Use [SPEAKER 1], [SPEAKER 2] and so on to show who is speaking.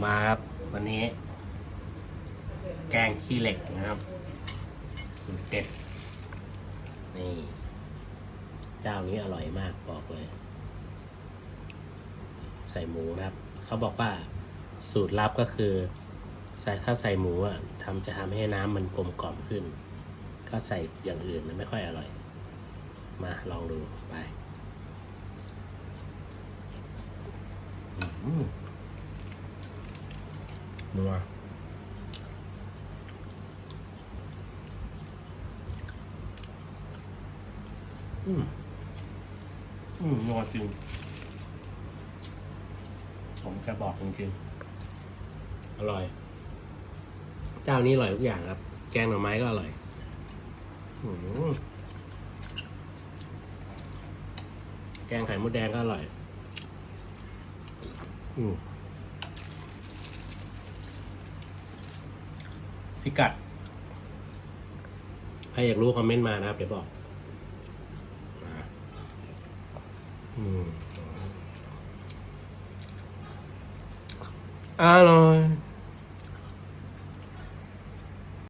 [SPEAKER 1] มาครับวันนี้ แกงขี้เหล็กนะครับ สูตรเด็ดนี่เจ้านี้อร่อยมากบอกเลย ใส่หมูนะครับ เขาบอกว่าสูตรลับก็คือ ใส่ถ้าใส่หมูอะทำจะทำให้น้ำมันกลมกล่อมขึ้น ก็ใส่อย่างอื่นมันไม่ค่อยอร่อย มาลองดูไป อืม นัวอืม อืมนัวจริง ผมจะบอกจริงๆอร่อย เจ้านี้อร่อยทุกอย่างครับ แกงหน่อไม้ก็อร่อยอืมแกงไข่มดแดงก็อร่อย อืม พิกัด ใครอยากรู้คอมเมนต์มานะครับ เดี๋ยวบอกอ่าอืมอร่อย